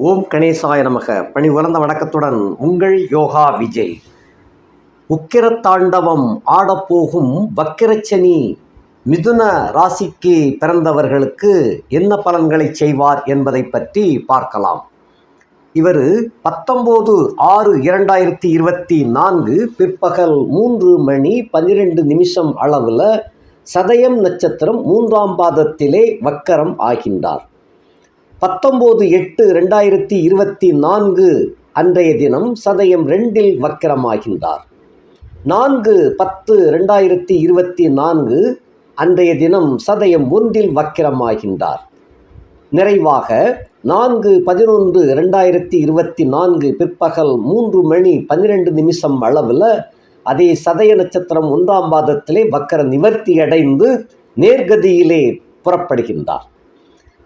ஓம் கணேசாய நமக. பணி உலர்ந்த வணக்கத்துடன் உங்கள் யோகா விஜய். உக்கிரத்தாண்டவம் ஆடப்போகும் வக்கிரச்சனி மிதுன ராசிக்கு பிறந்தவர்களுக்கு என்ன பலன்களை செய்வார் என்பதை பற்றி பார்க்கலாம். இவர் பத்தொம்போது ஆறு இரண்டாயிரத்தி இருபத்தி நான்கு பிற்பகல் மூன்று மணி பன்னிரெண்டு நிமிஷம் அளவில் சதயம் நட்சத்திரம் மூன்றாம் பாதத்திலே வக்கரம் ஆகின்றார். பத்தொம்போது எட்டு ரெண்டாயிரத்தி இருபத்தி நான்கு அன்றைய தினம் சதயம் ரெண்டில் வக்கரமாகின்றார். நான்கு பத்து ரெண்டாயிரத்தி இருபத்தி நான்கு அன்றைய தினம் சதயம் ஒன்றில் வக்கிரமாகின்றார். நிறைவாக நான்கு பதினொன்று ரெண்டாயிரத்தி இருபத்தி நான்கு பிற்பகல் மூன்று மணி பன்னிரெண்டு நிமிஷம் அளவில் அதே சதய நட்சத்திரம் ஒன்றாம் பாதத்திலே வக்கர நிவர்த்தி அடைந்து நேர்கதியிலே புறப்படுகின்றார்.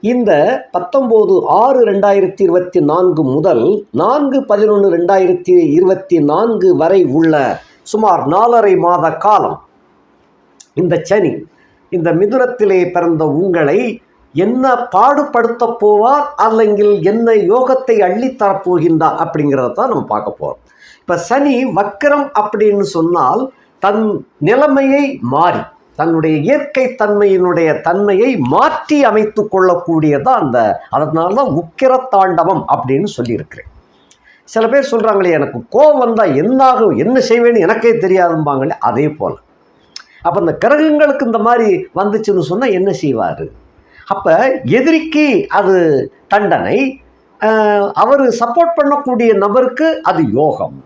இந்த பத்தொம்போது ஆறு ரெண்டாயிரத்தி இருபத்தி நான்கு முதல் நான்கு பதினொன்று ரெண்டாயிரத்தி இருபத்தி நான்கு வரை உள்ள சுமார் நாலரை மாத காலம். இந்த சனி இந்த மிதுனத்திலே பிறந்த உங்களை என்ன பாடுபடுத்த போவார் அல்லங்கில் என்ன யோகத்தை அள்ளித்தரப் போகின்றார் அப்படிங்கிறத தான் நம்ம பார்க்க போகிறோம் இப்போ சனி வக்கரம் அப்படின்னு சொன்னால் தன் நிலைமையை மாறி தன்னுடைய இயற்கை தன்மையினுடைய தன்மையை மாற்றி அமைத்து கொள்ளக்கூடியதான் அந்த அதனால தான் உக்கிர தாண்டவம் அப்படின்னு சொல்லியிருக்கிறேன். சில பேர் சொல்கிறாங்களே எனக்கு கோபம் வந்தால் என்னாகும் என்ன செய்வேன்னு எனக்கே தெரியாதும்பாங்களே அதே போல். அப்போ இந்த கிரகங்களுக்கு இந்த மாதிரி வந்துச்சுன்னு சொன்னால் என்ன செய்வார்? அப்போ எதிரிக்கு அது தண்டனை அவர் சப்போர்ட் பண்ணக்கூடிய நபருக்கு அது யோகம்.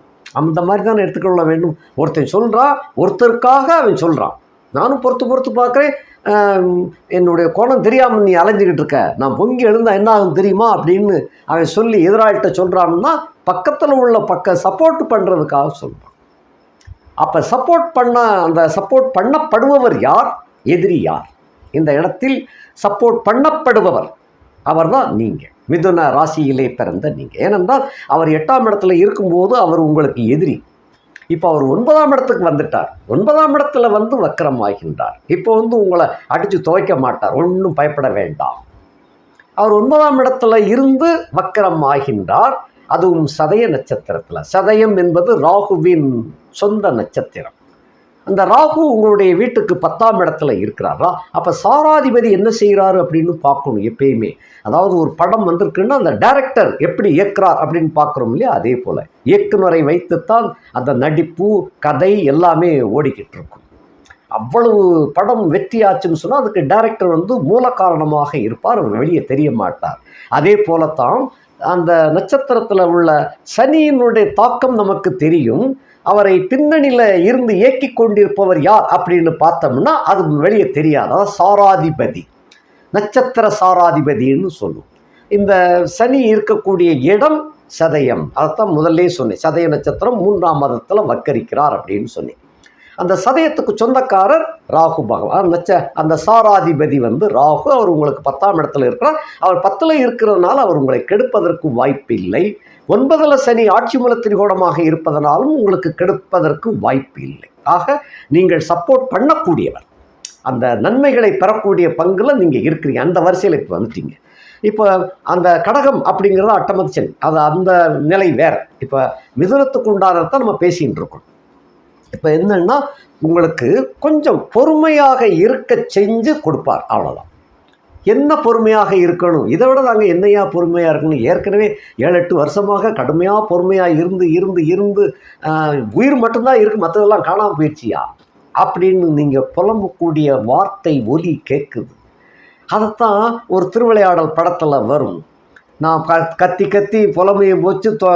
அந்த மாதிரி தான் எடுத்துக்கொள்ள வேண்டும். ஒருத்தன் சொல்கிறான் ஒருத்தருக்காக அவன் சொல்கிறான் நானும் பொறுத்து பொறுத்து பார்க்குறேன். என்னுடைய கோணம் தெரியாமல் நீ அலைஞ்சிக்கிட்டு இருக்க. நான் பொங்கி எழுந்தால் என்ன ஆகும் தெரியுமா அப்படின்னு அவன் சொல்லி எதிராளிகிட்ட சொல்கிறான்னா பக்கத்தில் உள்ள பக்க சப்போர்ட் பண்ணுறதுக்காக சொல்கிறான் அப்போ சப்போர்ட் பண்ண அந்த சப்போர்ட் பண்ணப்படுபவர் யார்? எதிரி யார்? இந்த இடத்தில் சப்போர்ட் பண்ணப்படுபவர் அவர் தான் நீங்கள் மிதுன ராசியிலே பிறந்த நீங்கள் ஏனென்றால் அவர் எட்டாம் இடத்துல இருக்கும்போது அவர் உங்களுக்கு எதிரி. இப்போ அவர் ஒன்பதாம் இடத்துக்கு வந்துட்டார். ஒன்பதாம் இடத்துல வந்து வக்கரம் ஆகின்றார் இப்போ வந்து உங்களை அடித்து துவைக்க மாட்டார். ஒன்றும் பயப்பட வேண்டாம். அவர் ஒன்பதாம் இடத்துல இருந்து வக்கரம் ஆகின்றார் அதுவும் சதய நட்சத்திரத்தில். சதயம் என்பது ராகுவின் சொந்த நட்சத்திரம். அந்த ராகு உங்களுடைய வீட்டுக்கு பத்தாம் இடத்துல இருக்கிறாரா? அப்போ சாராதிபதி என்ன செய்கிறாரு அப்படின்னு பார்க்கணும் எப்பயுமே. அதாவது ஒரு படம் வந்திருக்குன்னா அந்த டைரக்டர் எப்படி இயக்குறார் அப்படின்னு பார்க்குறோம் இல்லையா? அதே போல். இயக்குனரை வைத்துத்தான் அந்த நடிப்பு கதை எல்லாமே ஓடிக்கிட்டு இருக்கும். அவ்வளவு படம் வெற்றியாச்சுன்னு சொன்னால் அதுக்கு டைரக்டர் வந்து மூல காரணமாக இருப்பார் அவர் வெளியே தெரிய மாட்டார். அதே போலத்தான் அந்த நட்சத்திரத்தில் உள்ள சனியினுடைய தாக்கம் நமக்கு தெரியும். அவரை பின்னணியில் இருந்து இயக்கி கொண்டிருப்பவர் யார் அப்படின்னு பார்த்தோம்னா அது வெளியே தெரியாது. அதாவது சாராதிபதி. நட்சத்திர சாராதிபதின்னு சொல்லுவோம். இந்த சனி இருக்கக்கூடிய இடம் சதயம். அதைத்தான் முதல்ல சொன்னேன். சதய நட்சத்திரம் மூன்றாம் மதத்தில் வக்கரிக்கிறார் அப்படின்னு சொன்னேன். அந்த சதயத்துக்கு சொந்தக்காரர் ராகு பகவான். நச்ச அந்த சாராதிபதி வந்து ராகு. அவர் உங்களுக்கு பத்தாம் இடத்துல இருக்கிறார். அவர் பத்தில் இருக்கிறதுனால அவர் உங்களை கெடுப்பதற்கு வாய்ப்பு இல்லை ஒன்பதில் சனி ஆட்சி மூல திரிகோணமாக இருப்பதனாலும் உங்களுக்கு கெடுப்பதற்கு வாய்ப்பு இல்லை. ஆக நீங்கள் சப்போர்ட் பண்ணக்கூடியவர் அந்த நன்மைகளை பெறக்கூடிய பங்கில் நீங்கள் இருக்கிறீங்க. அந்த வரிசையில் இப்போ வந்துட்டீங்க. இப்போ அந்த கடகம் அப்படிங்கிறது அட்டமதிச்சன் அது அந்த நிலை வேறு. இப்போ மிதுனத்துக்கு உண்டானதான் நம்ம பேசிகிட்டு இருக்கோம். இப்போ என்னன்னா உங்களுக்கு கொஞ்சம் பொறுமையாக இருக்க செஞ்சு கொடுப்பார். அவ்வளோதான் என்ன பொறுமையாக இருக்கணும்? இதை விட நாங்கள் என்னையா பொறுமையாக இருக்கணும்? ஏற்கனவே ஏழு எட்டு வருஷமாக கடுமையாக பொறுமையாக இருந்து இருந்து இருந்து உயிர் மட்டும்தான் இருக்குது மற்றதெல்லாம் காணாமல் போயிடுச்சியா? அப்படின்னு நீங்கள் புலம்பக்கூடிய வார்த்தை ஒலி கேட்குது அதைத்தான் ஒரு திருவிளையாடல் படத்தில் வரும். நான் க கத்தி கத்தி புலமையும் போச்சு தொ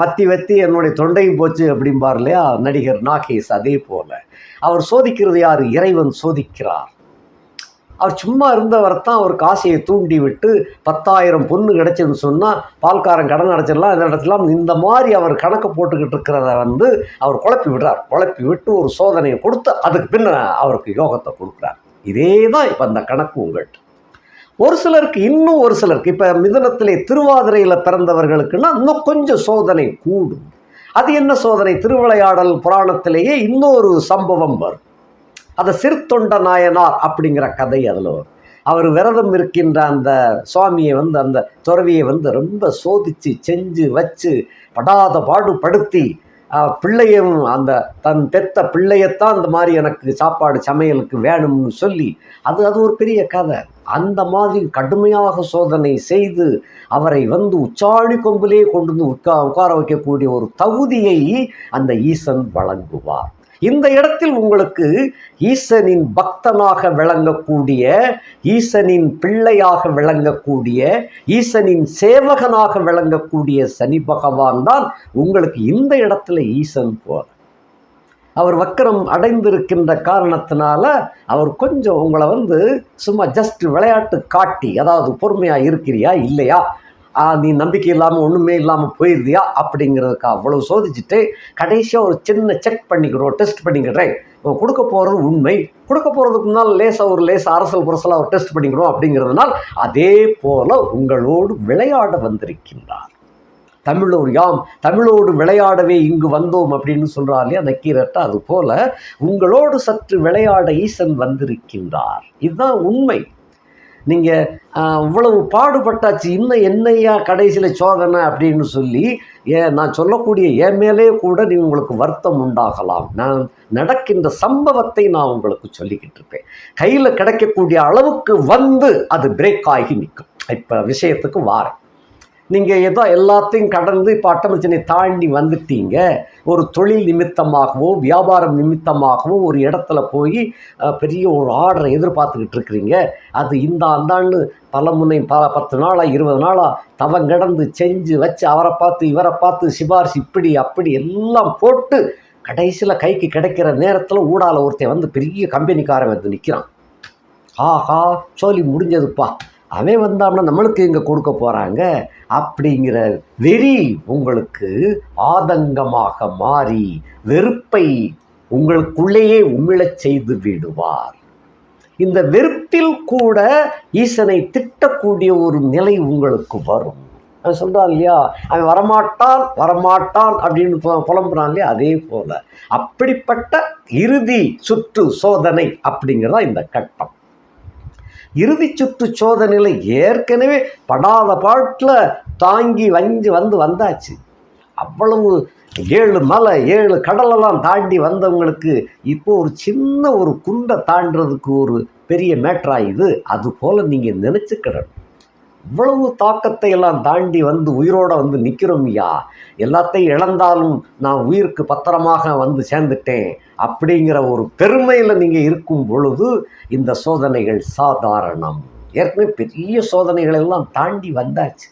வத்தி வத்தி என்னுடைய தொண்டையும் போச்சு அப்படிம்பார் இல்லையா நடிகர் நாகேஷ் அதே போல். அவர் சோதிக்கிறது யார்? இறைவன் சோதிக்கிறார். அவர் சும்மா இருந்தவரைத்தான் அவர் காசையை தூண்டி விட்டு பத்தாயிரம் பொண்ணு கிடைச்சதுன்னு சொன்னால் பால்காரன் கடன் அடைச்சிடலாம் இதை அடைச்சலாம் இந்த மாதிரி அவர் கணக்கு போட்டுக்கிட்டு இருக்கிறத வந்து அவர் குழப்பி விடுறார். குழப்பி விட்டு ஒரு சோதனையை கொடுத்து அதுக்கு பின்ன அவருக்கு யோகத்தை கொடுக்குறார். இதே தான் இப்போ அந்த கணக்கு உங்கள்கிட்ட ஒரு சிலருக்கு இன்னும் ஒரு சிலருக்கு இப்போ மிதனத்திலே திருவாதிரையில் பிறந்தவர்களுக்குன்னா இன்னும் கொஞ்சம் சோதனை கூடும். அது என்ன சோதனை? திருவிளையாடல் புராணத்திலேயே இன்னொரு சம்பவம் வரும். அதை சிறுத்தொண்ட நாயனார் அப்படிங்கிற கதை அதில் வரும். அவர் விரதம் இருக்கின்ற அந்த சுவாமியை வந்து அந்த துறவியை வந்து ரொம்ப சோதித்து செஞ்சு வச்சு படாத பாடுபடுத்தி பிள்ளையும் அந்த தன் பெத்த பிள்ளையத்தான் அந்த மாதிரி எனக்கு சாப்பாடு சமையலுக்கு வேணும்னு சொல்லி அது அது ஒரு பெரிய கதை. அந்த மாதிரி கடுமையாக சோதனை செய்து அவரை வந்து உச்சாணி கொம்பிலே கொண்டு வந்து உட்கா உட்கார வைக்கக்கூடிய ஒரு தகுதியை அந்த ஈசன் வழங்குவார். இந்த இடத்தில் உங்களுக்கு ஈசனின் பக்தனாக விளங்கக்கூடிய ஈசனின் பிள்ளையாக விளங்கக்கூடிய ஈசனின் சேவகனாக விளங்கக்கூடிய சனி பகவான் தான் உங்களுக்கு இந்த இடத்துல ஈசன் போல. அவர் வக்கரம் அடைந்திருக்கின்ற காரணத்தினால அவர் கொஞ்சம் உங்களை வந்து சும்மா ஜஸ்ட் விளையாட்டு காட்டி அதாவது பொறுமையாக இருக்கிறியா இல்லையா நீ நம்பிக்கை இல்லாமல் ஒன்றுமே இல்லாமல் போயிருந்தியா அப்படிங்கிறதுக்கு அவ்வளோ சோதிச்சுட்டு கடைசியாக ஒரு சின்ன செக் பண்ணிக்கிறோம் டெஸ்ட் பண்ணிக்கிறேன். இவன் கொடுக்க போகிறது உண்மை. கொடுக்க போகிறதுக்கு முன்னால் லேசாக ஒரு லேசாக அரசல் புரசலாக ஒரு டெஸ்ட் பண்ணிக்கிறோம் அப்படிங்கிறதுனால் அதே போல் உங்களோடு விளையாட வந்திருக்கின்றார். தமிழோர் யாம். தமிழோடு விளையாடவே இங்கு வந்தோம் அப்படின்னு சொல்கிறாலே நக்கீரட்ட அது போல உங்களோடு சற்று விளையாட ஈசன் வந்திருக்கின்றார். இதுதான் உண்மை. நீங்கள் இவ்வளவு பாடுபட்டாச்சு இன்னும் என்னையா கடைசியில் சோதனை அப்படின்னு சொல்லி ஏ நான் சொல்லக்கூடிய என் மேலே கூட நீ உங்களுக்கு வருத்தம் உண்டாகலாம். நான் நடக்கின்ற சம்பவத்தை நான் உங்களுக்கு சொல்லிக்கிட்டு இருப்பேன். கையில் கிடைக்கக்கூடிய அளவுக்கு வந்து அது பிரேக் ஆகி நிற்கும். இப்போ விஷயத்துக்கு வாரேன். நீங்கள் ஏதோ எல்லாத்தையும் கடந்து இப்போ அட்டமச்சனை தாண்டி வந்துட்டீங்க. ஒரு தொழில் நிமித்தமாகவோ வியாபாரம் நிமித்தமாகவோ ஒரு இடத்துல போய் பெரிய ஒரு ஆர்டரை எதிர்பார்த்துக்கிட்டு இருக்கிறீங்க. அது இந்த அந்தாண்டு பல முனை பல பத்து நாளாக இருபது நாளாக தவங்கடந்து செஞ்சு வச்சு அவரை பார்த்து இவரை பார்த்து சிபாரிசு இப்படி அப்படி எல்லாம் போட்டு கடைசியில் கைக்கு கிடைக்கிற நேரத்தில் ஊடால ஒருத்தன் வந்து பெரிய கம்பெனிக்காரன் வந்து நிற்கிறான் ஆஹா சோலி முடிஞ்சதுப்பா. அவன் வந்தான்னா நம்மளுக்கு இங்கே கொடுக்க போகிறாங்க அப்படிங்கிற வெறி உங்களுக்கு ஆதங்கமாக மாறி வெறுப்பை உங்களுக்குள்ளேயே உமிழச் செய்து விடுவார். இந்த வெறுப்பில் கூட ஈசனை திட்டக்கூடிய ஒரு நிலை உங்களுக்கு வரும். அவன் சொல்கிறான் இல்லையா? அவன் வரமாட்டான் வரமாட்டான் அப்படின்னு புலம்புறான் இல்லையா? அதே போல. அப்படிப்பட்ட இறுதி சுற்று சோதனை அப்படிங்கிறதா இந்த கட்டம். இறுதி சுற்று சோதனையில் ஏற்கனவே படாத பாட்டில் தாங்கி வஞ்சி வந்து வந்தாச்சு. அவ்வளவு ஏழு மலை ஏழு கடலெல்லாம் தாண்டி வந்தவங்களுக்கு இப்போ ஒரு சின்ன ஒரு குண்டை தாண்டுறதுக்கு ஒரு பெரிய மேட்ரா இது. அது போல் நீங்கள் நினச்சிக்கிடணும். இவ்வளவு தாக்கத்தை எல்லாம் தாண்டி வந்து உயிரோடு வந்து நிற்கிறோம் ஐயா. எல்லாத்தையும் இழந்தாலும் நான் உயிருக்கு பத்திரமாக வந்து சேர்ந்துட்டேன் அப்படிங்கிற ஒரு பெருமையில் நீங்கள் இருக்கும் பொழுது இந்த சோதனைகள் சாதாரணம். ஏற்கனவே பெரிய சோதனைகள் எல்லாம் தாண்டி வந்தாச்சு.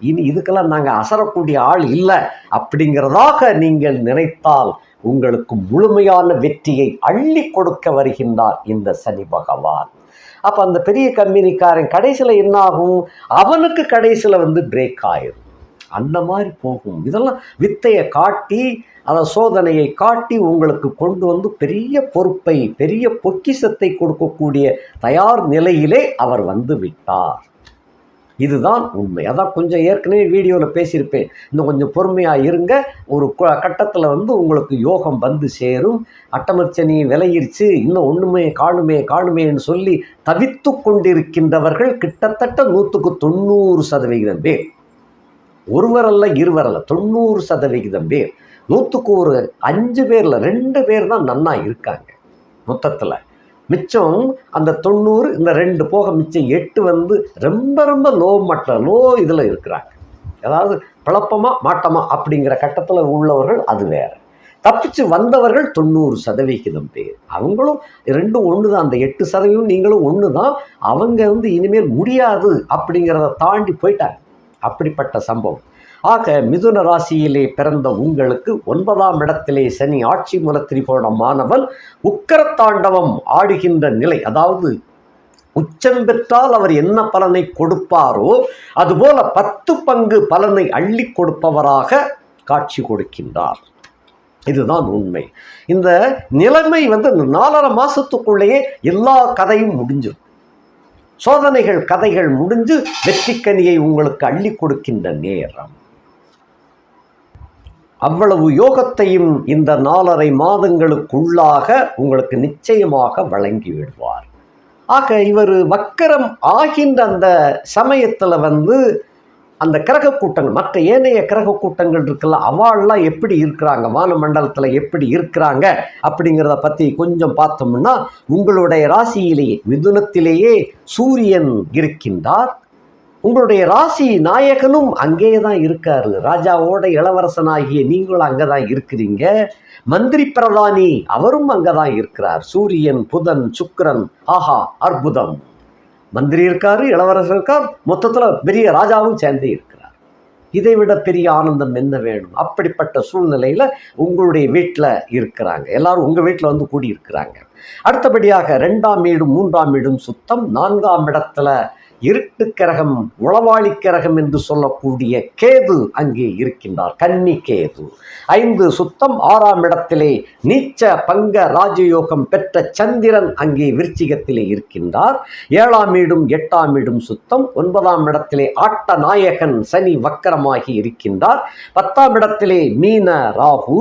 இனி இதுக்கெல்லாம் நாங்கள் அசரக்கூடிய ஆள் இல்லை அப்படிங்கிறதாக நீங்கள் நினைத்தால் உங்களுக்கு முழுமையான வெற்றியை அள்ளி கொடுக்க வருகின்றார் இந்த சனி பகவான். அப்போ அந்த பெரிய கம்பெனிக்காரன் கடைசியில் என்ன ஆகும் அவனுக்கு கடைசியில் வந்து பிரேக் ஆயிடும் அந்த மாதிரி போகும். இதெல்லாம் வித்தையை காட்டி அந்த சோதனையை காட்டி உங்களுக்கு கொண்டு வந்து பெரிய பொறுப்பை பெரிய பொக்கிஷத்தை கொடுக்கக்கூடிய தயார் நிலையிலே அவர் வந்து விட்டார். இதுதான் உண்மை. அதான் கொஞ்சம் ஏற்கனவே வீடியோவில் பேசியிருப்பேன். இன்னும் கொஞ்சம் பொறுமையாக இருங்க. ஒரு கட்டத்தில் வந்து உங்களுக்கு யோகம் வந்து சேரும். அட்டமர்ச்சனி விலையிருச்சு இன்னும் ஒன்றுமே காணுமே காணுமேன்னு சொல்லி தவித்து கொண்டிருக்கின்றவர்கள் கிட்டத்தட்ட நூற்றுக்கு தொண்ணூறு சதவிகிதம் பேர். ஒருவரல்ல இருவரல்ல தொண்ணூறு சதவிகிதம் பேர். நூற்றுக்கு ஒரு அஞ்சு பேரில் ரெண்டு பேர் தான் நன்னா இருக்காங்க. மொத்தத்தில். மிச்சம் அந்த தொண்ணூறு இந்த ரெண்டு போக மிச்சம் எட்டு வந்து ரொம்ப ரொம்ப லோ மட்ட லோ இதில் இருக்கிறாங்க. அதாவது குழப்பமா மாட்டமா அப்படிங்கிற கட்டத்தில் உள்ளவர்கள் அது வேறு. தப்பிச்சு வந்தவர்கள் தொண்ணூறு சதவிகிதம் பேர். அவங்களும் ரெண்டும் ஒன்று தான் அந்த எட்டு சதவீதம் நீங்களும் ஒன்று தான் அவங்க வந்து இனிமேல் முடியாது அப்படிங்கிறத தாண்டி போயிட்டாங்க. அப்படிப்பட்ட சம்பவம். ஆக மிதுன ராசியிலே பிறந்த உங்களுக்கு ஒன்பதாம் இடத்திலே சனி ஆட்சி மூல திரிகோணமானவன் உக்கரத்தாண்டவம் ஆடுகின்ற நிலை. அதாவது உச்சம் பெற்றால் அவர் என்ன பலனை கொடுப்பாரோ அதுபோல பத்து பங்கு பலனை அள்ளி கொடுப்பவராக காட்சி கொடுக்கின்றார். இதுதான் உண்மை. இந்த நிலைமை வந்து நாலரை மாசத்துக்குள்ளேயே எல்லா கதையும் முடிஞ்சிடும் சோதனைகள் கதைகள் முடிஞ்சு வெற்றிக்கனியை உங்களுக்கு அள்ளி கொடுக்கின்ற நேரம். அவ்வளவு யோகத்தையும் இந்த நாலரை மாதங்களுக்குள்ளாக உங்களுக்கு நிச்சயமாக வழங்கி விடுவார். ஆக இவர் வக்கரம் ஆகின்ற அந்த சமயத்தில் வந்து அந்த கிரக கூட்டங்கள் மற்ற ஏனைய கிரக கூட்டங்கள் இருக்குல்ல அவாள்லாம் எப்படி இருக்கிறாங்க வானமண்டலத்தில் எப்படி இருக்கிறாங்க அப்படிங்கிறத பற்றி கொஞ்சம் பார்த்தோம்னா உங்களுடைய ராசியிலேயே மிதுனத்திலேயே சூரியன் இருக்கின்றார். உங்களுடைய ராசி நாயகனும் அங்கே தான் இருக்காரு. ராஜாவோட இளவரசனாகிய நீங்களும் அங்கே தான் இருக்கிறீங்க. மந்திரி பிரதானி அவரும் அங்கே தான் இருக்கிறார். சூரியன் புதன் சுக்கரன் ஆஹா அற்புதம். மந்திரி இருக்காரு இளவரசர் இருக்கார். மொத்தத்தில் பெரிய ராஜாவும் சேர்ந்தே இருக்கிறார். இதை விட பெரிய ஆனந்தம் என்ன வேணும்? அப்படிப்பட்ட சூழ்நிலையில் உங்களுடைய வீட்டில் இருக்கிறாங்க. எல்லாரும் உங்கள் வீட்டில் வந்து கூடி இருக்கிறாங்க அடுத்தபடியாக ரெண்டாம் வீடும் மூன்றாம் வீடும் சுத்தம். நான்காம் இடத்துல இருட்டுக்கரகம் உளவாளி கிரகம் என்று சொல்லக்கூடிய கேது அங்கே இருக்கின்றார். கன்னி கேது. ஐந்து சுத்தம் ஆறாம் இடத்திலே நீச்ச பங்க ராஜயோகம் பெற்ற சந்திரன் அங்கே விருச்சிகத்திலே இருக்கின்றார். ஏழாம் வீடும் எட்டாம் வீடும் சுத்தம். ஒன்பதாம் இடத்திலே ஆட்ட நாயகன் சனி வக்கரமாகி இருக்கின்றார். பத்தாம் இடத்திலே மீன ராகு.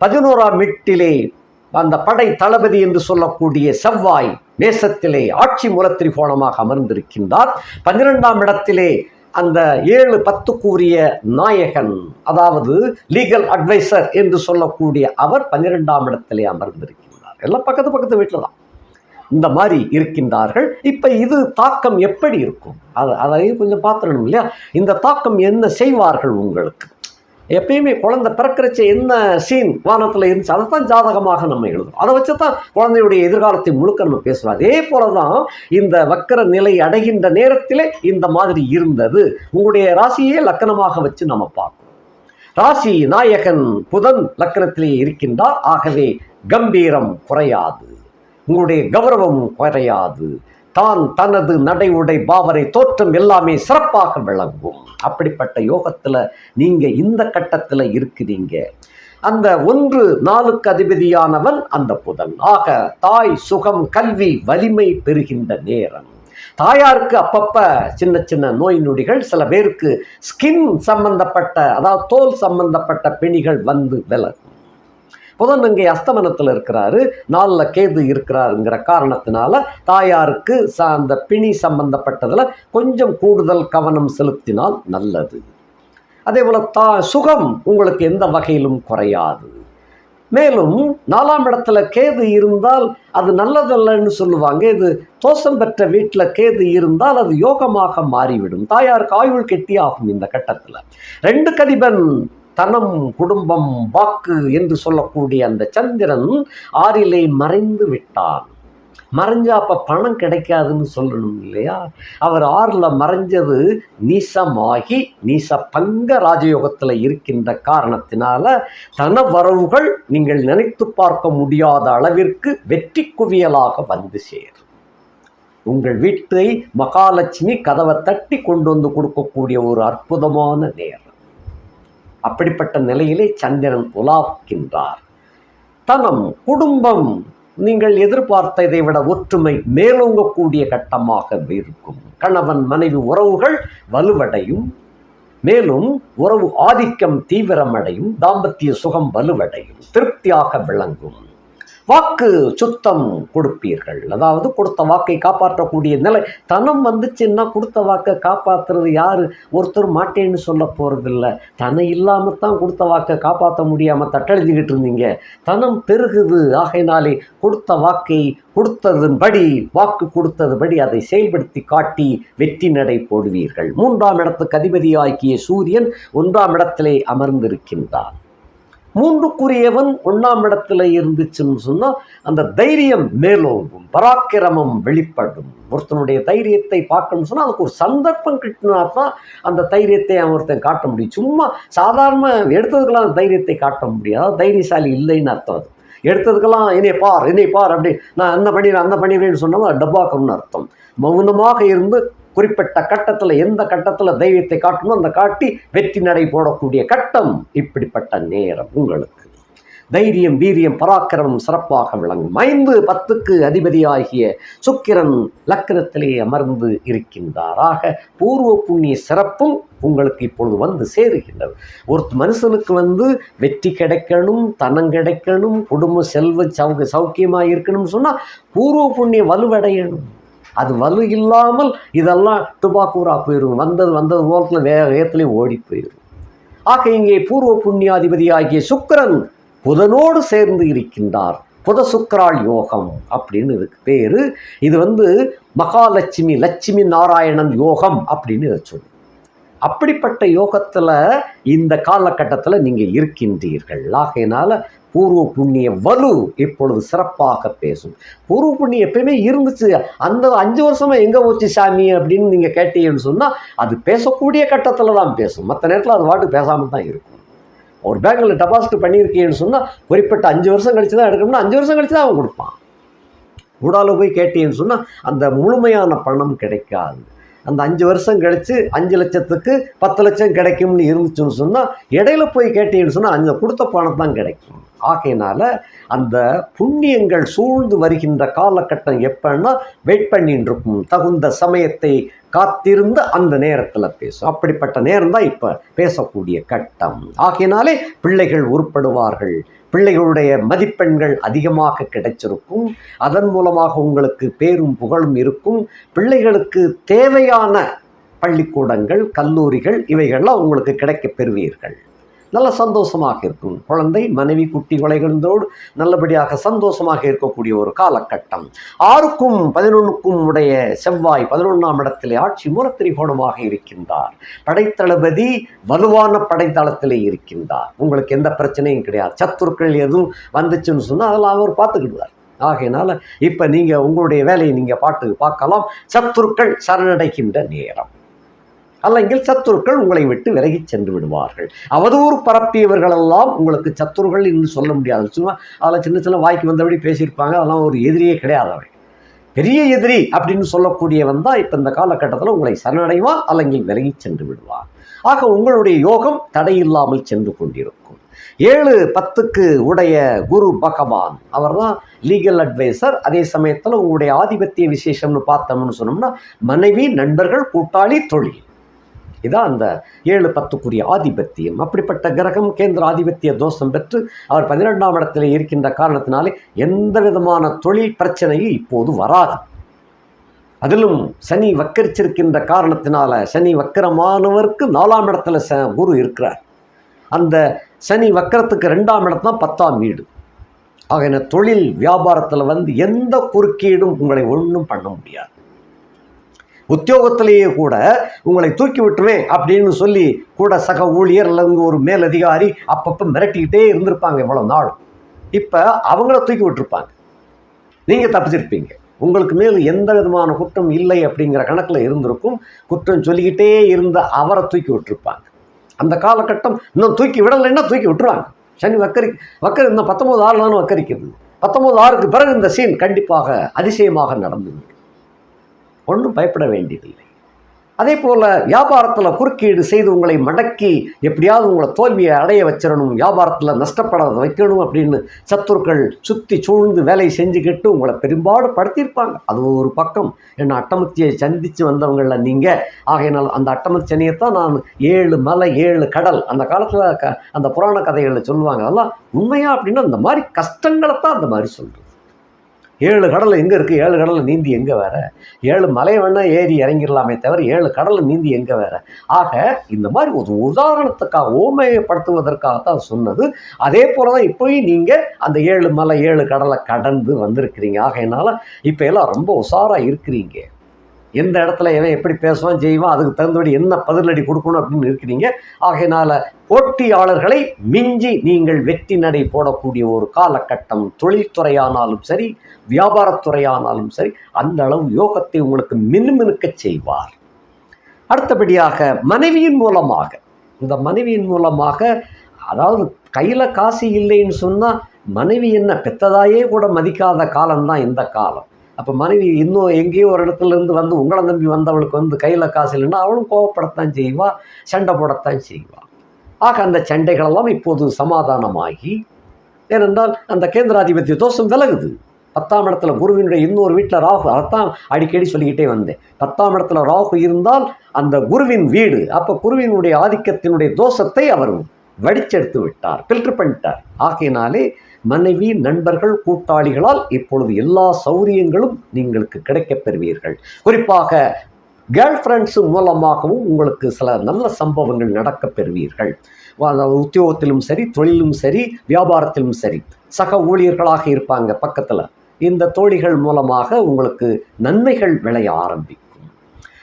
பதினோராம் வீட்டிலே அந்த படை தளபதி என்று சொல்லக்கூடிய செவ்வாய் மேசத்திலே ஆட்சி மூலத்திரிகோணமாக அமர்ந்திருக்கின்றார். பன்னிரெண்டாம் இடத்திலே அந்த ஏழு பத்துக்குரிய நாயகன் அதாவது லீகல் அட்வைசர் என்று சொல்லக்கூடிய அவர் பன்னிரெண்டாம் இடத்திலே அமர்ந்திருக்கின்றார். எல்லாம் பக்கத்து பக்கத்து வீட்டில் தான் இந்த மாதிரி இருக்கின்றார்கள். இப்போ இது தாக்கம் எப்படி இருக்கும்? அதை அதையும் கொஞ்சம் பார்த்துடணும் இல்லையா? இந்த தாக்கம் என்ன செய்வார்கள் உங்களுக்கு? எப்பயுமே குழந்தை பிறக்கிறச்ச என்ன சீன் வானத்தில் இருந்துச்சு அதை தான் ஜாதகமாக நம்ம எழுதும் அதை வச்சு தான் குழந்தையுடைய எதிர்காலத்தை முழுக்க நம்ம பேசுகிறோம் அதே போல தான் இந்த வக்கர நிலை அடைகின்ற நேரத்திலே இந்த மாதிரி இருந்தது. உங்களுடைய ராசியே லக்கணமாக வச்சு நம்ம பார்க்கணும். ராசி நாயகன் புதன் லக்கணத்திலே இருக்கின்றார். ஆகவே கம்பீரம் குறையாது. உங்களுடைய கௌரவம் குறையாது. தான் தனது நடை உடை பாவனை தோற்றம் எல்லாமே சிறப்பாக விளங்கும். அப்படிப்பட்ட யோகத்தில் நீங்கள் இந்த கட்டத்தில் இருக்கிறீங்க. அந்த ஒன்று நாளுக்கு அதிபதியானவன் அந்த புதன். ஆக தாய் சுகம் கல்வி வலிமை பெறுகின்ற நேரம். தாயாருக்கு அப்பப்ப சின்ன சின்ன நோய் நொடிகள் சில பேருக்கு ஸ்கின் சம்பந்தப்பட்ட அதாவது தோல் சம்பந்தப்பட்ட பிணிகள் வந்து விலகும். புதன் இங்கே அஸ்தமனத்தில் இருக்கிறாரு நாளில் கேது இருக்கிறாருங்கிற காரணத்தினால தாயாருக்கு அந்த பிணி சம்பந்தப்பட்டதில் கொஞ்சம் கூடுதல் கவனம் செலுத்தினால் நல்லது. அதே போல் தா சுகம் உங்களுக்கு எந்த வகையிலும் குறையாது. மேலும் நாலாம் இடத்துல கேது இருந்தால் அது நல்லதல்லன்னு சொல்லுவாங்க. இது தோஷம் பெற்ற வீட்டில் கேது இருந்தால் அது யோகமாக மாறிவிடும். தாயாருக்கு ஆயுள் கெட்டி ஆகும் இந்த கட்டத்தில். ரெண்டு கதிபன் தனம் குடும்பம் வாக்கு என்று சொல்லக்கூடிய அந்த சந்திரன் ஆறிலே மறைந்து விட்டான். மறைஞ்சா அப்போ பணம் கிடைக்காதுன்னு சொல்லணும் இல்லையா? அவர் ஆறில் மறைஞ்சது நீசமாகி நீச பங்க ராஜயோகத்தில் இருக்கின்ற காரணத்தினால தன வரவுகள் நீங்கள் நினைத்து பார்க்க முடியாத அளவிற்கு வெற்றி குவியலாக வந்து சேரும். உங்கள் வீட்டை மகாலட்சுமி கதவை தட்டி கொண்டு வந்து கொடுக்கக்கூடிய ஒரு அற்புதமான நேரம். அப்படிப்பட்ட நிலையிலே சந்திரன் உலாக்கின்றார் தனம் குடும்பம் நீங்கள் எதிர்பார்த்ததை விட ஒற்றுமை மேலோங்கக்கூடிய கட்டமாக இருக்கும். கணவன் மனைவி உறவுகள் வலுவடையும். மேலும் உறவு ஆதிக்கம் தீவிரமடையும். தாம்பத்திய சுகம் வலுவடையும். திருப்தியாக விளங்கும். வாக்கு சுத்தம் கொடுப்பீர்கள். அதாவது கொடுத்த வாக்கை காப்பாற்றக்கூடிய நிலை. தனம் வந்துச்சுன்னா கொடுத்த வாக்கை காப்பாற்றுறது யார்? ஒருத்தர் மாட்டேன்னு சொல்ல போகிறதில்ல தனம் இல்லாமல் தான் கொடுத்த வாக்கை காப்பாற்ற முடியாமல் தட்டெழுதிக்கிட்டு இருந்தீங்க. தனம் பெருகுது. ஆகையினாலே கொடுத்த வாக்கை கொடுத்ததன்படி வாக்கு கொடுத்ததுபடி அதை செயல்படுத்தி காட்டி வெற்றி நடை போடுவீர்கள். மூன்றாம் இடத்துக்கு அதிபதியாக்கிய சூரியன் ஒன்றாம் இடத்திலே அமர்ந்திருக்கின்றான் மூன்றுக்குரியவன் ஒன்றாம் இடத்துல இருந்துச்சுன்னு சொன்னால் அந்த தைரியம் மேலோங்கும் பராக்கிரமம் வெளிப்படும். ஒருத்தனுடைய தைரியத்தை பார்க்கணும்னு சொன்னால் அதுக்கு ஒரு சந்தர்ப்பம் கிட்டினா தான் அந்த தைரியத்தை அவன் ஒருத்தன் காட்ட முடியும். சும்மா சாதாரண எடுத்ததுக்கெல்லாம் அந்த தைரியத்தை காட்ட முடியாது. தைரியசாலி இல்லைன்னு அர்த்தம் அது. எடுத்ததுக்கெல்லாம் என்னை பார் என்னை பார் அப்படி நான் அந்த பண்ணிடுறேன் அந்த பண்ணிடுறேன்னு சொன்னால் அது டப்பாக்கணும்னு அர்த்தம். மௌனமாக இருந்து குறிப்பிட்ட கட்டத்தில் எந்த கட்டத்தில் தெய்வத்தை காட்டணும் அந்த காட்டி வெற்றி நடை போடக்கூடிய கட்டம் இப்படிப்பட்ட நேரம் உங்களுக்கு. தைரியம் வீரியம் பராக்கிரமம் சிறப்பாக விளங்கும். ஐந்து பத்துக்கு அதிபதியாகிய சுக்கிரன் லக்கணத்திலே அமர்ந்து இருக்கின்றாராக. பூர்வ புண்ணிய சிறப்பும் உங்களுக்கு இப்பொழுது வந்து சேருகின்றது. ஒரு மனுஷனுக்கு வந்து வெற்றி கிடைக்கணும் தனம் கிடைக்கணும் குடும்ப செல்வ சௌக சௌக்கியமாக இருக்கணும்னு சொன்னால் பூர்வ புண்ணிய வலுவடையணும். அது வலு இல்லாமல் இதெல்லாம் துபாக்கூரா போயிடும் வந்தது வந்தது போலத்தில் வேகத்துலேயும் ஓடி போயிடும் ஆக இங்கே பூர்வ புண்ணியாதிபதி ஆகிய சுக்கரன் புதனோடு சேர்ந்து இருக்கின்றார். புத சுக்கரால் யோகம் அப்படின்னு இதுக்கு பேர். இது வந்து மகாலட்சுமி லட்சுமி நாராயணன் யோகம் அப்படின்னு இதை சொல்லும் அப்படிப்பட்ட யோகத்தில் இந்த காலகட்டத்தில் நீங்கள் இருக்கின்றீர்கள். ஆகையினால பூர்வ புண்ணிய வலு இப்பொழுது சிறப்பாக பேசும். பூர்வ புண்ணியம் எப்பயுமே இருந்துச்சு. அந்த அஞ்சு வருஷமா எங்கே போச்சு சாமி அப்படின்னு நீங்கள் கேட்டீங்கன்னு சொன்னால் அது பேசக்கூடிய கட்டத்தில் தான் பேசும். மற்ற நேரத்தில் அது வாட்டு பேசாமல் தான் இருக்கும். ஒரு பேங்கில் டெபாசிட் பண்ணியிருக்கீங்கன்னு சொன்னால் குறிப்பிட்ட அஞ்சு வருஷம் கழிச்சு தான் எடுக்கணும்னா அஞ்சு வருஷம் கழிச்சு தான் அவன் கொடுப்பான். ஊடால போய் கேட்டீங்கன்னு சொன்னால் அந்த முழுமையான பணம் கிடைக்காது. அந்த அஞ்சு வருஷம் கழித்து அஞ்சு லட்சத்துக்கு பத்து லட்சம் கிடைக்கும்னு இருந்துச்சுன்னு சொன்னால் இடையில போய் கேட்டீங்கன்னு சொன்னால் அங்கே கொடுத்த பணம் தான் கிடைக்கும். ஆகையினால் அந்த புண்ணியங்கள் சூழ்ந்து வருகின்ற காலகட்டம் எப்பன்னா வெயிட் பண்ணிட்டு இருக்கும் தகுந்த சமயத்தை காத்திருந்து அந்த நேரத்தில் பேசும். அப்படிப்பட்ட நேரம் தான் இப்போ பேசக்கூடிய கட்டம். ஆகையினாலே பிள்ளைகள் உருப்படுவார்கள். பிள்ளைகளுடைய மதிப்பெண்கள் அதிகமாக கிடைச்சிருக்கும். அதன் மூலமாக உங்களுக்கு பேரும் புகழும் இருக்கும். பிள்ளைகளுக்கு தேவையான பள்ளிக்கூடங்கள் கல்லூரிகள் இவைகள்லாம் உங்களுக்கு கிடைக்கப் பெறுவீர்கள். நல்ல சந்தோஷமாக இருக்கும். குழந்தை மனைவி குட்டி குலைகளோடு நல்லபடியாக சந்தோஷமாக இருக்கக்கூடிய ஒரு காலகட்டம். ஆறுக்கும் பதினொன்றுக்கும் உடைய செவ்வாய் பதினொன்றாம் இடத்திலே ஆட்சி மூலத்திரிகோணமாக இருக்கின்றார். படைத்தளபதி வலுவான படைத்தளத்திலே இருக்கின்றார். உங்களுக்கு எந்த பிரச்சனையும் கிடையாது. சத்துருக்கள் எதுவும் வந்துச்சுன்னு சொன்னால் அதெல்லாம் அவர் பார்த்துக்கிடுவார். ஆகையினால இப்போ நீங்கள் உங்களுடைய வேலையை நீங்கள் பாட்டு பார்க்கலாம். சத்துருக்கள் சரணடைகின்ற நேரம். அல்லங்கில் சத்துருக்கள் உங்களை விட்டு விலகி சென்று விடுவார்கள் அவதூறு பரப்பியவர்களெல்லாம் உங்களுக்கு சத்துருகள் என்று சொல்ல முடியாது சும்மா அதில் சின்ன சின்ன வாய்க்கு வந்தபடி பேசியிருப்பாங்க அதெல்லாம் ஒரு எதிரியே கிடையாது அவன் பெரிய எதிரி அப்படின்னு சொல்லக்கூடியவன் தான் இப்போ இந்த காலகட்டத்தில் உங்களை சரணடைவான் அல்லங்கில் விலகி சென்று விடுவார் ஆக உங்களுடைய யோகம் தடையில்லாமல் சென்று கொண்டிருக்கும் ஏழு பத்துக்கு உடைய குரு பகவான் அவர் தான் லீகல் அட்வைசர் அதே சமயத்தில் உங்களுடைய ஆதிபத்திய விசேஷம்னு பார்த்தோம்னு சொன்னோம்னா மனைவி நண்பர்கள் கூட்டாளி தொழில் இதான் அந்த ஏழு பத்துக்குரிய ஆதிபத்தியம். அப்படிப்பட்ட கிரகம் கேந்திர ஆதிபத்திய தோஷம் பெற்று அவர் பன்னிரெண்டாம் இடத்தில் இருக்கின்ற காரணத்தினாலே எந்த விதமான தொழில் பிரச்சனையும் இப்போது வராது. அதிலும் சனி வக்கரிச்சிருக்கின்ற காரணத்தினால சனி வக்கரமானவருக்கு நாலாம் இடத்துல ச குரு இருக்கிறார். அந்த சனி வக்கரத்துக்கு ரெண்டாம் இடம் தான் பத்தாம் வீடு. ஆக தொழில் வியாபாரத்தில் வந்து எந்த குறுக்கீடும் உங்களை ஒன்றும் பண்ண முடியாது. உத்தியோகத்திலேயே கூட உங்களை தூக்கி விட்டுருவேன் அப்படின்னு சொல்லி கூட சக ஊழியர் அல்லது ஒரு மேலதிகாரி அப்பப்போ மிரட்டிக்கிட்டே இருந்திருப்பாங்க இவ்வளோ நாள். இப்போ அவங்கள தூக்கி விட்டுருப்பாங்க. நீங்கள் தப்பிச்சிருப்பீங்க. உங்களுக்கு மேல் எந்த விதமான குற்றம் இல்லை அப்படிங்கிற கணக்கில் இருந்திருக்கும். குற்றம் சொல்லிக்கிட்டே இருந்த அவரை தூக்கி விட்டுருப்பாங்க. அந்த காலகட்டம் இன்னும் தூக்கி விடலைன்னா தூக்கி விட்டுருவாங்க. சனி வக்கரி வக்கரி இந்த பத்தொம்போது ஆறு தானே வக்கரிக்கிறது பத்தொம்போது ஆறுக்கு பிறகு இந்த சீன் கண்டிப்பாக அதிசயமாக நடந்தது ஒன்றும் பயப்பட வேண்டியதில்லை. அதே போல் வியாபாரத்தில் குறுக்கீடு செய்து உங்களை மடக்கி எப்படியாவது உங்களை தோல்வியை அடைய வச்சிடணும் வியாபாரத்தில் நஷ்டப்படாத வைக்கணும் அப்படின்னு சத்துருக்கள் சுற்றி சூழ்ந்து வேலை செஞ்சுக்கிட்டு உங்களை பெரும்பாடு படுத்தியிருப்பாங்க அது ஒரு பக்கம். என்ன அட்டமத்தியை சந்தித்து வந்தவங்களில் நீங்கள் ஆகையினால் அந்த அட்டமத்தி தான் நான் ஏழு மலை ஏழு கடல் அந்த காலத்தில் க அந்த புராண கதைகளில் சொல்லுவாங்க. அதெல்லாம் உண்மையாக அப்படின்னா அந்த மாதிரி கஷ்டங்களை தான் அந்த மாதிரி சொல்கிறேன் ஏழு கடல் எங்கே இருக்குது ஏழு கடலை நீந்தி எங்கே வேற? ஏழு மலை வேணால் ஏறி இறங்கிடலாமே தவிர ஏழு கடலில் நீந்தி எங்கே வேற? ஆக இந்த மாதிரி ஒரு உதாரணத்துக்காக ஓமையப்படுத்துவதற்காகத்தான் சொன்னது. அதே போல தான் இப்போயும் நீங்கள் அந்த ஏழு மலை ஏழு கடலை கடந்து வந்திருக்கிறீங்க. ஆகையினால இப்போ எல்லாம் ரொம்ப உஷாராக இருக்கிறீங்க. எந்த இடத்துல எவன் எப்படி பேசுவான் செய்வான் அதுக்கு தகுந்தபடி என்ன பதிலடி கொடுக்கணும் அப்படின்னு இருக்கிறீங்க. ஆகையினால போட்டியாளர்களை மிஞ்சி நீங்கள் வெற்றி நடை போடக்கூடிய ஒரு காலகட்டம் தொழில்துறையானாலும் சரி வியாபாரத்துறையானாலும் சரி அந்த அளவு யோகத்தை உங்களுக்கு மினுமினுக்க செய்வார். அடுத்தபடியாக மனைவியின் மூலமாக இந்த மனைவியின் மூலமாக அதாவது கையில் காசு இல்லைன்னு சொன்னால் மனைவி என்ன பெத்ததாயே கூட மதிக்காத காலம்தான் இந்த காலம். அப்போ மனைவி இன்னும் எங்கேயோ ஒரு இடத்துல இருந்து வந்து உங்களை நம்பி வந்தவளுக்கு வந்து கையில் காசு இல்லைன்னா அவளும் கோவப்படத்தான் செய்வாள் சண்டை போடத்தான் செய்வாள் ஆக அந்த சண்டைகளெல்லாம் இப்போது சமாதானமாகி ஏனென்றால் அந்த கேந்திராதிபத்திய தோஷம் விலகுது. பத்தாம் இடத்துல குருவினுடைய இன்னொரு வீட்டில் ராகு அதைத்தான் அடிக்கடி சொல்லிக்கிட்டே வந்தேன். பத்தாம் இடத்துல ராகு இருந்தால் அந்த குருவின் வீடு அப்போ குருவினுடைய ஆதிக்கத்தினுடைய தோஷத்தை அவர் வடிச்செடுத்து விட்டார் ஃபில்டர் பண்ணிட்டார். ஆகையினாலே மனைவி நண்பர்கள் கூட்டாளிகளால் இப்பொழுது எல்லா சௌரியங்களும் நீங்களுக்கு கிடைக்கப் பெறுவீர்கள். குறிப்பாக கேர்ள் ஃப்ரெண்ட்ஸு மூலமாகவும் உங்களுக்கு சில நல்ல சம்பவங்கள் நடக்கப் பெறுவீர்கள். உத்தியோகத்திலும் சரி தொழிலும் சரி வியாபாரத்திலும் சரி சக ஊழியர்களாக இருப்பாங்க பக்கத்தில். இந்த தோழிகள் மூலமாக உங்களுக்கு நன்மைகள் விளைய ஆரம்பிக்கும்.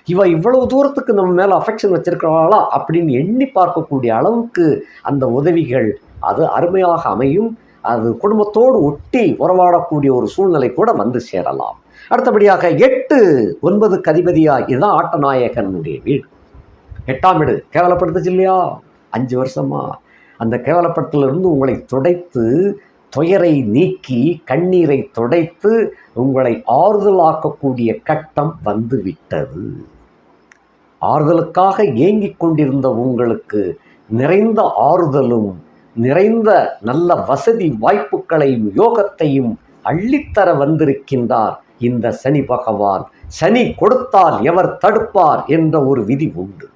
இவ இவ்வளவு தூரத்துக்கு நம்ம மேலே அஃபெக்ஷன் வச்சிருக்கிறாளா அப்படின்னு எண்ணி பார்க்கக்கூடிய அளவுக்கு அந்த உதவிகள் அது அருமையாக அமையும். அது குடும்பத்தோடு ஒட்டி உறவாடக்கூடிய ஒரு சூழ்நிலை கூட வந்து சேரலாம். அடுத்தபடியாக எட்டு ஒன்பது கதிபதியாக இதுதான் ஆட்டநாயகனுடைய வீடு. எட்டாம் வீடு. கேவலப்படுத்துச்சு இல்லையா? அஞ்சு வருஷமா. அந்த கேவலப்படத்திலிருந்து உங்களை துடைத்து துயரை நீக்கி கண்ணீரை துடைத்து உங்களை ஆறுதலாக்கக்கூடிய கட்டம் வந்துவிட்டது. ஆறுதலுக்காக ஏங்கிக் கொண்டிருந்த உங்களுக்கு நிறைந்த ஆறுதலும் நிறைந்த நல்ல வசதி வாய்ப்புகளையும் யோகத்தையும் அள்ளித்தர வந்திருக்கின்றார் இந்த சனி பகவான். சனி கொடுத்தால் எவர் தடுப்பார் என்ற ஒரு விதி உண்டு.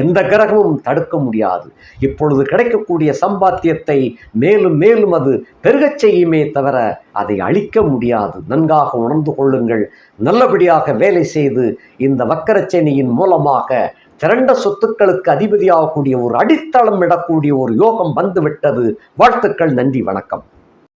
எந்த கிரகமும் தடுக்க முடியாது. இப்பொழுது கிடைக்கக்கூடிய சம்பாத்தியத்தை மேலும் மேலும் அது பெருகச் செய்யுமே தவிர அதை அழிக்க முடியாது. நன்காக உணர்ந்து கொள்ளுங்கள். நல்லபடியாக வேலை செய்து இந்த வக்கரச்சனியின் மூலமாக திரண்ட சொத்துக்களுக்கு அதிபதியாகக்கூடிய ஒரு அடித்தளம் இடக்கூடிய ஒரு யோகம் வந்துவிட்டது. வாழ்த்துக்கள் நன்றி வணக்கம்.